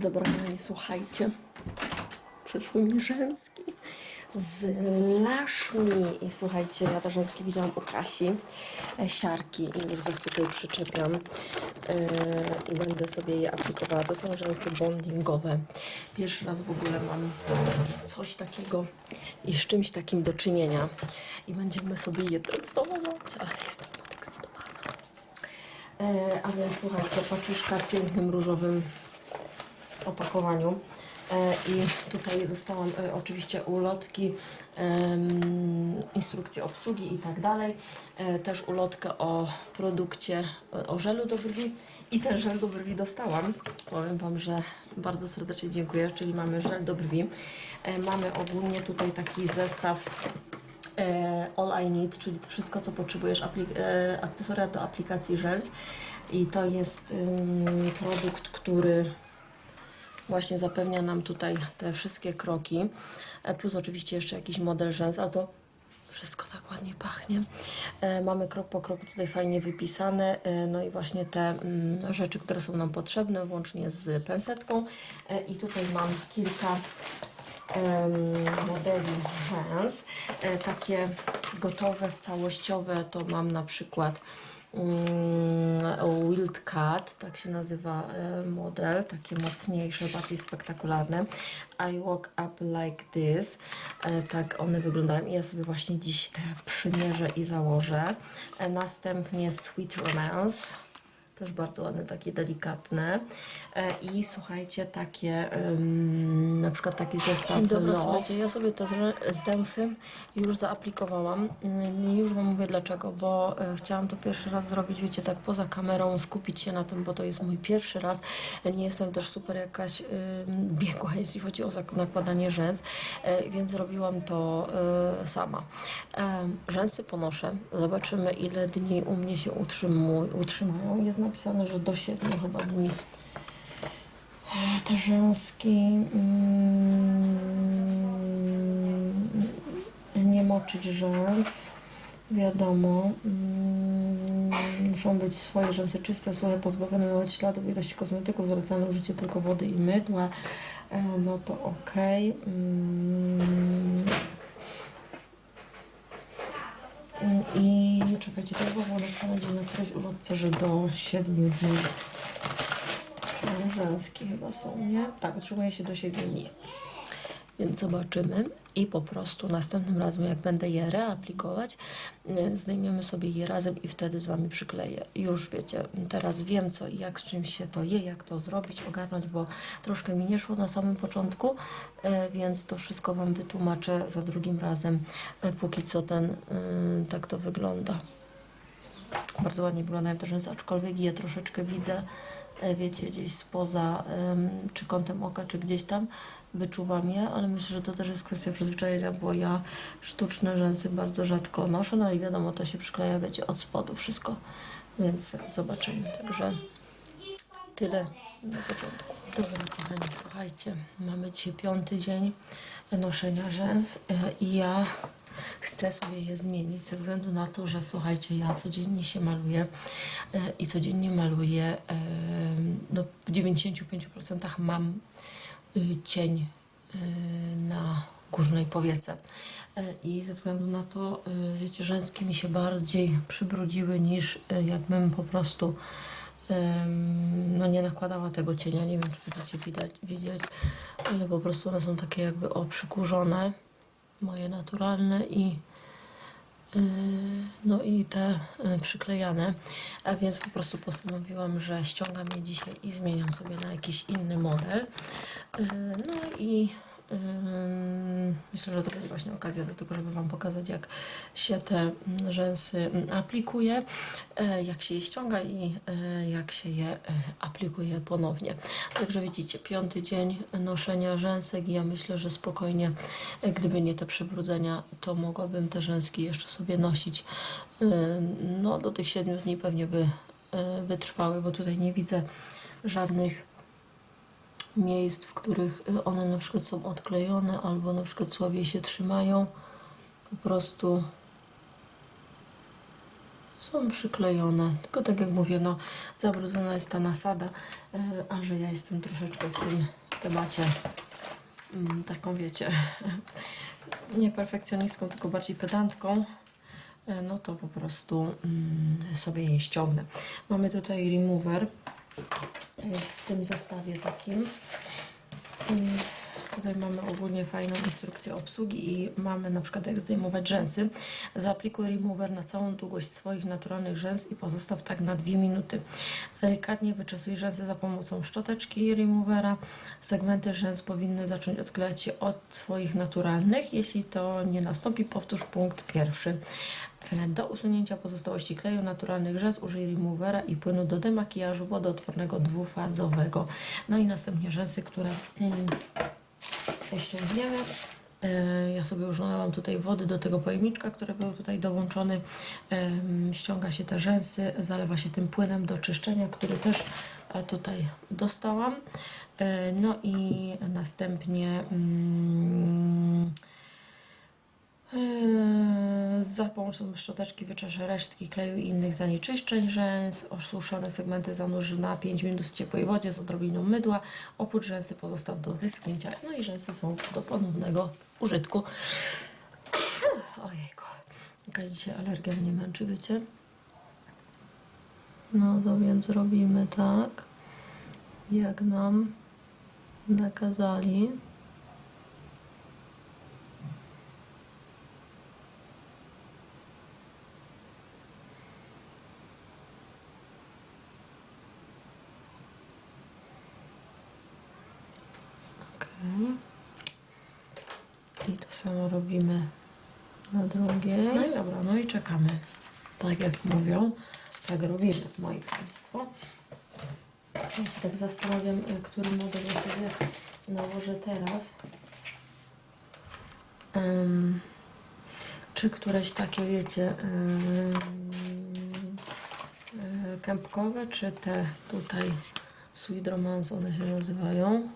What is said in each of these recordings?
Dobra, kochani, słuchajcie. Przyszły mi rzęski z laszmi. I słuchajcie, ja te rzęski widziałam u Kasi. e, Siarki i już was tutaj przyczepiam. Yy, I będę sobie je aplikowała. To są rzęsy bondingowe. Pierwszy raz w ogóle mam coś takiego i z czymś takim do czynienia. I będziemy sobie je testować, ale jestem podekscytowana. E, a więc słuchajcie, paczuszka w pięknym różowym opakowaniu. E, I tutaj dostałam e, oczywiście ulotki, em, instrukcje obsługi i tak dalej. E, Też ulotkę o produkcie, o żelu do brwi i ten żel do brwi dostałam. Powiem Wam, że bardzo serdecznie dziękuję, czyli mamy żel do brwi. Mamy ogólnie tutaj taki zestaw All I Need, czyli wszystko, co potrzebujesz, akcesoria do aplikacji Żels. I to jest produkt, który właśnie zapewnia nam tutaj te wszystkie kroki. E, plus oczywiście jeszcze jakiś model rzęs, ale to wszystko tak ładnie pachnie. E, mamy krok po kroku tutaj fajnie wypisane. E, no i właśnie te mm, rzeczy, które są nam potrzebne, włącznie z pensetką. I tutaj mam kilka modeli rzęs. Takie gotowe, całościowe to mam na przykład mm, Wild Cat, tak się nazywa e, model, takie mocniejsze, bardziej spektakularne. I walk up like this. E, tak one wyglądają i ja sobie właśnie dziś te przymierzę i założę. E, następnie Sweet Romance. Też bardzo ładne, takie delikatne. E, I słuchajcie, takie ym, na przykład taki zestaw. Dobra, No. słuchajcie, ja sobie te zęsy już zaaplikowałam. I już Wam mówię dlaczego, bo e, chciałam to pierwszy raz zrobić, wiecie, tak poza kamerą, skupić się na tym, bo to jest mój pierwszy raz. Nie jestem też super jakaś biegła, jeśli chodzi o zak- nakładanie rzęs, e, więc zrobiłam to sama. Em, Rzęsy ponoszę. Zobaczymy, ile dni u mnie się utrzymuj, utrzymają. Jest napisane, że do 7 chyba dni. E, Te rzęski mm, nie moczyć rzęs. Wiadomo, mm, muszą być swoje rzęsy czyste, suche, pozbawione nawet śladów ilości kosmetyków, zalecane użycie tylko wody i mydła. E, No to ok. Mm, I czekajcie, to było napisane gdzieś na którejś ulotce, że do 7 dni. Rzęskie chyba są, nie? Tak, utrzymuje się do 7 dni. Więc zobaczymy i po prostu następnym razem, jak będę je reaplikować, y, zdejmiemy sobie je razem i wtedy z Wami przykleję. Już wiecie, teraz wiem co i jak z czym się to je, jak to zrobić, ogarnąć, bo troszkę mi nie szło na samym początku, y, więc to wszystko Wam wytłumaczę za drugim razem. Y, Póki co ten, tak to wygląda. Bardzo ładnie wyglądają te rzęsy, aczkolwiek je troszeczkę widzę, e, wiecie, gdzieś spoza, czy kątem oka, czy gdzieś tam wyczuwam je, ale myślę, że to też jest kwestia przyzwyczajenia, bo ja sztuczne rzęsy bardzo rzadko noszę, no i wiadomo, to się przykleja, wiecie, od spodu wszystko, więc zobaczymy. Także tyle na początku. Dobra, kochani, słuchajcie, mamy dzisiaj piąty dzień noszenia rzęs e, i ja chcę sobie je zmienić ze względu na to, że słuchajcie, ja codziennie się maluję e, i codziennie maluję, e, no w 95% mam cień y, na górnej powiece. E, I ze względu na to, y, wiecie, rzęski mi się bardziej przybrudziły niż y, jakbym po prostu no nie nakładała tego cienia, nie wiem czy będziecie widać, widzieć, ale po prostu one są takie jakby o przykurzone, moje naturalne i no i te yy, przyklejane, a więc po prostu postanowiłam, że ściągam je dzisiaj i zmieniam sobie na jakiś inny model. Yy, no i Myślę, że to będzie właśnie okazja do tego, żeby Wam pokazać, jak się te mm, rzęsy mm, aplikuje, e, jak się je ściąga i e, jak się je e, aplikuje ponownie. Także widzicie, piąty dzień noszenia rzęsek i ja myślę, że spokojnie, gdyby nie te przybrudzenia, to mogłabym te rzęski jeszcze sobie nosić no, do tych siedmiu dni pewnie by wytrwały, bo tutaj nie widzę żadnych miejsc, w których y, one na przykład są odklejone albo na przykład słabiej się trzymają. Po prostu są przyklejone. Tylko tak jak mówię, no zabrudzona jest ta nasada, e, a że ja jestem troszeczkę w tym temacie mm, taką wiecie, nie perfekcjonistką, tylko bardziej pedantką, e, no to po prostu mm, sobie je ściągnę. Mamy tutaj remover w tym zestawie takim. Tutaj mamy ogólnie fajną instrukcję obsługi i mamy na przykład jak zdejmować rzęsy. Zaaplikuj remover na całą długość swoich naturalnych rzęs i pozostaw tak na 2 minuty. Delikatnie wyczesuj rzęsy za pomocą szczoteczki removera. Segmenty rzęs powinny zacząć odklejać się od swoich naturalnych. Jeśli to nie nastąpi, powtórz punkt pierwszy. E, Do usunięcia pozostałości kleju naturalnych rzęs użyj removera i płynu do demakijażu wodoodpornego dwufazowego. No i następnie rzęsy, które mm, ściągniemy. E, Ja sobie użonęłam tutaj wody do tego pojemniczka, który był tutaj dołączony. Em, Ściąga się te rzęsy, zalewa się tym płynem do czyszczenia, który też e, tutaj dostałam. E, No i następnie mm, Za pomocą szczoteczki wyczeszę resztki kleju i innych zanieczyszczeń rzęs. Osuszone segmenty zanurz na 5 minut w ciepłej wodzie z odrobiną mydła. Oprócz rzęsy pozostaw do wyschnięcia. No i rzęsy są do ponownego użytku. Ojejku. Jakaś dzisiaj alergia mnie męczy, wiecie? No to więc robimy tak, jak nam nakazali. Okej. I to samo robimy na drugiej. No i dobra, no i czekamy. Tak jak mówią, tak robimy, moi Państwo. Ja się tak zastanawiam, który model ja sobie nałożę teraz. Ym, czy któreś takie, wiecie, y, kępkowe, czy te tutaj Sweet Romance one się nazywają.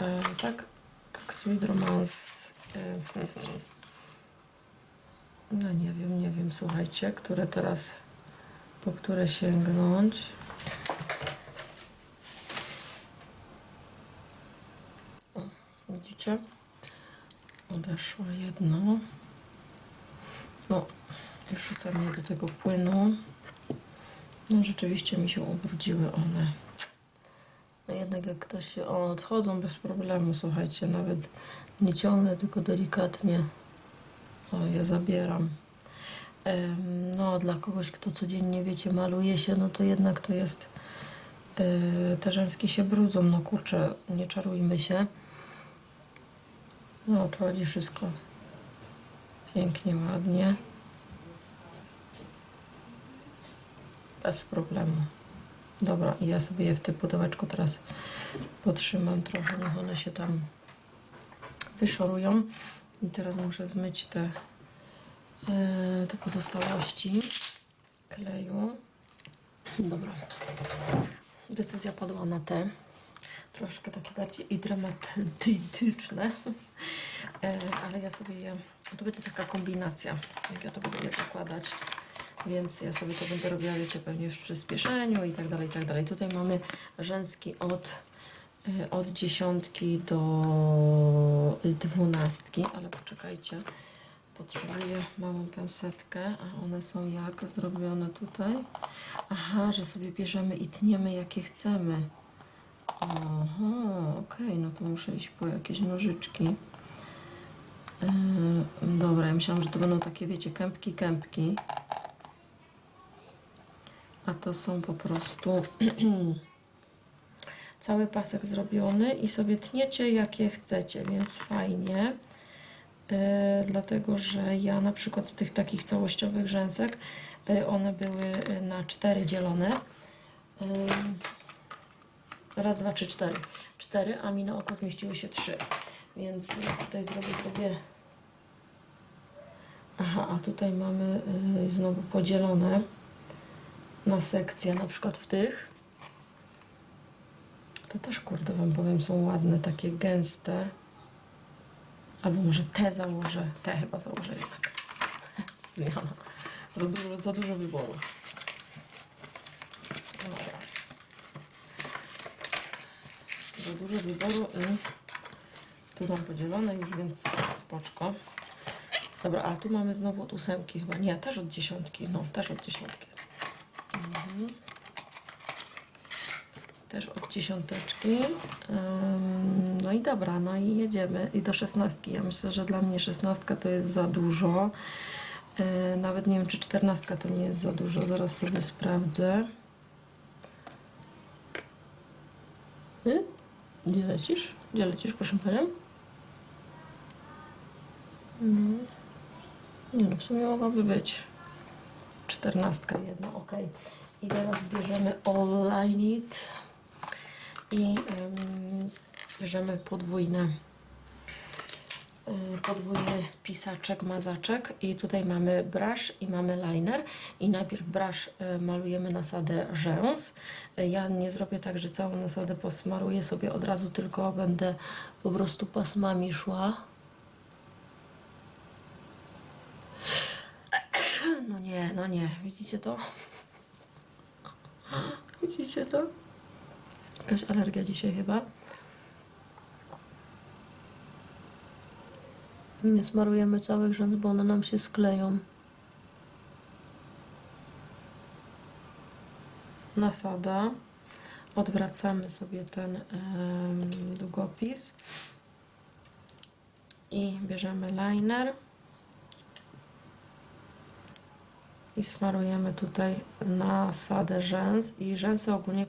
E, tak, tak Sweet Romance. No nie wiem, nie wiem, słuchajcie, które teraz, po które sięgnąć. O, widzicie? Odeszło jedno. No, i wrzucam je do tego płynu. No rzeczywiście mi się ubrudziły one. No jednak jak ktoś się o, odchodzą bez problemu, słuchajcie, nawet nie ciągnę, tylko delikatnie o, je zabieram. Em, No, dla kogoś, kto codziennie, wiecie, maluje się, no to jednak to jest, e, te rzęski się brudzą, no kurczę, nie czarujmy się. No, to chodzi wszystko pięknie, ładnie. Bez problemu. Dobra, i ja sobie je w tym pudełeczku teraz potrzymam trochę, niech one się tam wyszorują. I teraz muszę zmyć te, e, te pozostałości kleju. Dobra. Decyzja padła na te. Troszkę takie bardziej i dramatyczne. E, ale ja sobie je... To będzie taka kombinacja, jak ja to będę zakładać więc ja sobie to będę robiła, wiecie, pewnie w przyspieszeniu i tak dalej, i tak dalej. Tutaj mamy rzęski od, y, od dziesiątki do y, dwunastki, ale poczekajcie, potrzebuję małą pensetkę, a one są jak zrobione tutaj? Aha, że sobie bierzemy i tniemy jakie chcemy. Aha, okej, no to muszę iść po jakieś nożyczki. Yy, dobra, ja myślałam, że to będą takie, wiecie, kępki, kępki. A to są po prostu cały pasek zrobiony i sobie tniecie jakie chcecie, więc fajnie. E, dlatego, że ja na przykład z tych takich całościowych rzęsek, e, one były e, na cztery dzielone. Raz, dwa, trzy, cztery. Cztery, a mi na oko zmieściły się trzy. Więc tutaj zrobię sobie... Aha, a tutaj mamy znowu podzielone na sekcje, na przykład w tych. To też, kurde, Wam powiem, są ładne, takie gęste. Albo może te założę, te chyba założę jednak. Zmiana. Za dużo, za dużo wyboru. Za dużo wyboru i tu mam podzielone już, więc spoczko. Dobra, a tu mamy znowu od ósemki chyba. Nie, też od dziesiątki. No, też od dziesiątki. Mhm. Też od dziesiąteczki. No i dobra, no i jedziemy. I do szesnastki. Ja myślę, że dla mnie szesnastka to jest za dużo. Yy, nawet nie wiem, czy czternastka to nie jest za dużo. Zaraz sobie sprawdzę. Y? Gdzie lecisz? Gdzie lecisz, proszę panią? No. Nie no, w sumie mogłaby być. Czternastka jedna, ok. I teraz bierzemy All I i ym, bierzemy podwójne y, podwójny pisaczek, mazaczek i tutaj mamy brush i mamy liner i najpierw brush y, malujemy nasadę rzęs. Ja nie zrobię tak, że całą nasadę posmaruję sobie od razu, tylko będę po prostu pasmami szła. No nie, no nie. Widzicie to? Widzicie to? Jakaś alergia dzisiaj chyba. Nie smarujemy całych rzęs, bo one nam się skleją. Nasada. Odwracamy sobie ten em, długopis. I bierzemy liner. I smarujemy tutaj nasadę rzęs i rzęsy ogólnie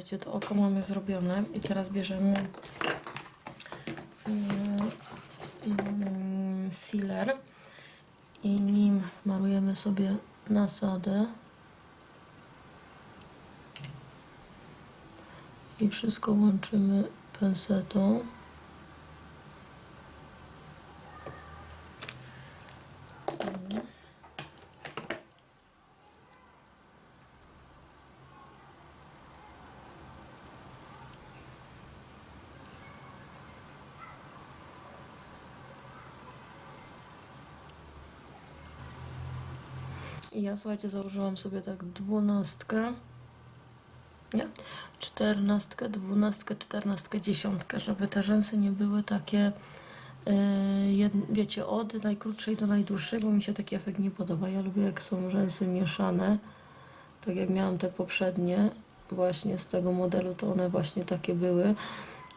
słuchajcie, to oko mamy zrobione i teraz bierzemy mm, mm, sealer i nim smarujemy sobie nasadę i wszystko łączymy pensetą. Ja słuchajcie, założyłam sobie tak dwunastkę, nie, czternastkę, dwunastkę, czternastkę, dziesiątkę, żeby te rzęsy nie były takie, yy, wiecie, od najkrótszej do najdłuższej, bo mi się taki efekt nie podoba. Ja lubię jak są rzęsy mieszane, tak jak miałam te poprzednie, właśnie z tego modelu, to one właśnie takie były,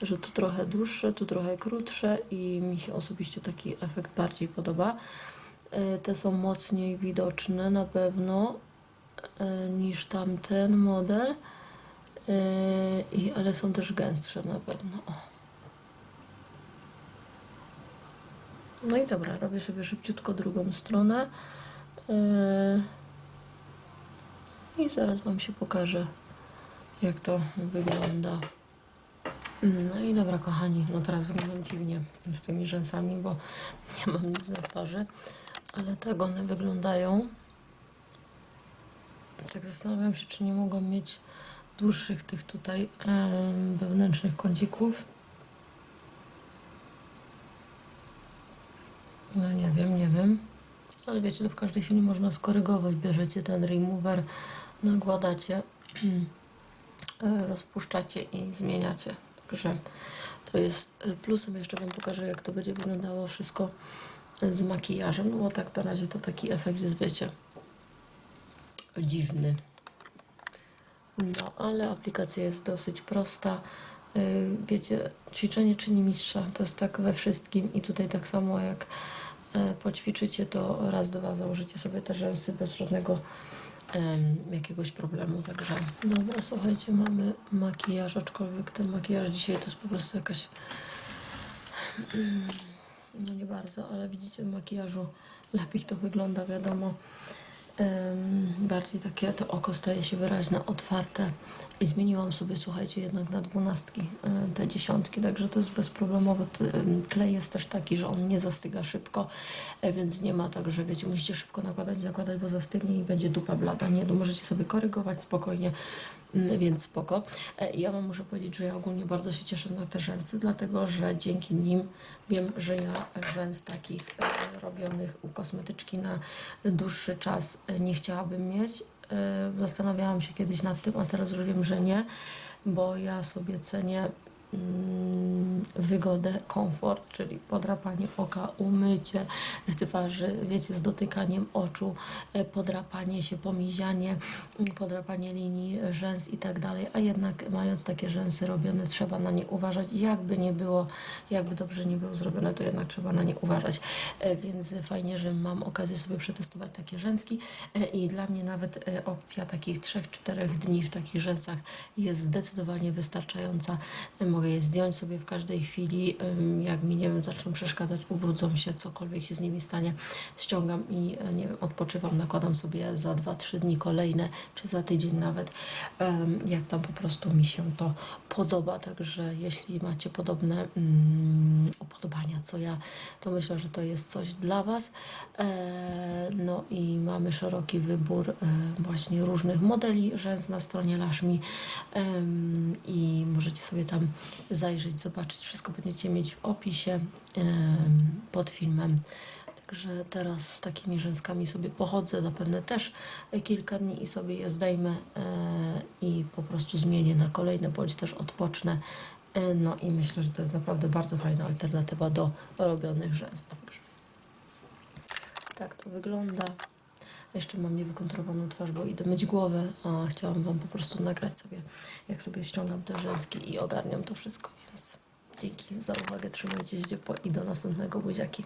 że tu trochę dłuższe, tu trochę krótsze i mi się osobiście taki efekt bardziej podoba. E, Te są mocniej widoczne na pewno e, niż tamten model, E, i, ale są też gęstsze na pewno. No i dobra, robię sobie szybciutko drugą stronę. I zaraz Wam się pokażę, jak to wygląda. No i dobra, kochani, no teraz wyglądam dziwnie z tymi rzęsami, bo nie mam nic na twarzy, ale tak one wyglądają. Tak zastanawiam się, czy nie mogą mieć dłuższych tych tutaj wewnętrznych kącików. No nie wiem, nie wiem. Ale wiecie, to w każdej chwili można skorygować. Bierzecie ten remover, nakładacie, rozpuszczacie i zmieniacie. Także to jest e, plusem. Jeszcze Wam pokażę, jak to będzie wyglądało wszystko z makijażem. No bo tak na razie to taki efekt jest, wiecie, dziwny. No, ale aplikacja jest dosyć prosta. Yy, Wiecie, ćwiczenie czyni mistrza. To jest tak we wszystkim i tutaj tak samo jak e, poćwiczycie, to raz, dwa założycie sobie te rzęsy bez żadnego jakiegoś problemu. Także dobra, słuchajcie, mamy makijaż, aczkolwiek ten makijaż dzisiaj to jest po prostu jakaś mm, no nie bardzo, ale widzicie w makijażu lepiej to wygląda, wiadomo. Bardziej takie to oko staje się wyraźne, otwarte i zmieniłam sobie, słuchajcie, jednak na dwunastki e, te dziesiątki, także to jest em, Klej jest też taki, że on nie zastyga szybko, e, więc nie ma tak, że wiecie, musicie szybko nakładać, nakładać, bo zastygnie i będzie dupa blada. Nie, to możecie sobie korygować spokojnie, więc spoko. E, Ja wam muszę powiedzieć, że ja ogólnie bardzo się cieszę na te rzęsy, dlatego że dzięki nim wiem, że ja rzęs takich e, robionych u kosmetyczki na dłuższy czas e, nie chciałabym mieć. Zastanawiałam się kiedyś nad tym, a teraz już wiem, że nie, bo ja sobie cenię mm, wygodę, komfort, czyli podrapanie oka, umycie twarzy, wiecie, z dotykaniem oczu, e, podrapanie się, pomizianie, mm, podrapanie linii rzęs i tak dalej, a jednak mając takie rzęsy robione, trzeba na nie uważać, jakby nie było, jakby dobrze nie było zrobione, to jednak trzeba na nie uważać, E, więc fajnie, że mam okazję sobie przetestować takie rzęski. E, i dla mnie nawet opcja takich 3-4 dni w takich rzęsach jest zdecydowanie wystarczająca. E, Mogę je zdjąć sobie w każdej chwili, jak mi, nie wiem, zaczną przeszkadzać, ubrudzą się, cokolwiek się z nimi stanie, ściągam i, e, nie wiem, odpoczywam, nakładam sobie za 2-3 dni kolejne, czy za tydzień nawet, jak tam po prostu mi się to podoba, także jeśli macie podobne mm, upodobania co ja, to myślę, że to jest coś dla Was. E, no i mamy szeroki wybór e, właśnie różnych modeli rzęs na stronie Lashmi em, i możecie sobie tam zajrzeć, zobaczyć. Wszystko będziecie mieć w opisie pod filmem. Także teraz z takimi rzęskami sobie pochodzę, zapewne też kilka dni i sobie je zdejmę e, i po prostu zmienię na kolejne, bądź też odpocznę. E, no i myślę, że to jest naprawdę bardzo fajna alternatywa do robionych rzęs. Także. Tak to wygląda. Jeszcze mam niewykontrolowaną twarz, bo idę myć głowę, a chciałam Wam po prostu nagrać sobie, jak sobie ściągam te rzęski i ogarniam to wszystko, więc dzięki za uwagę, trzymajcie się ciepło i do następnego buziaki.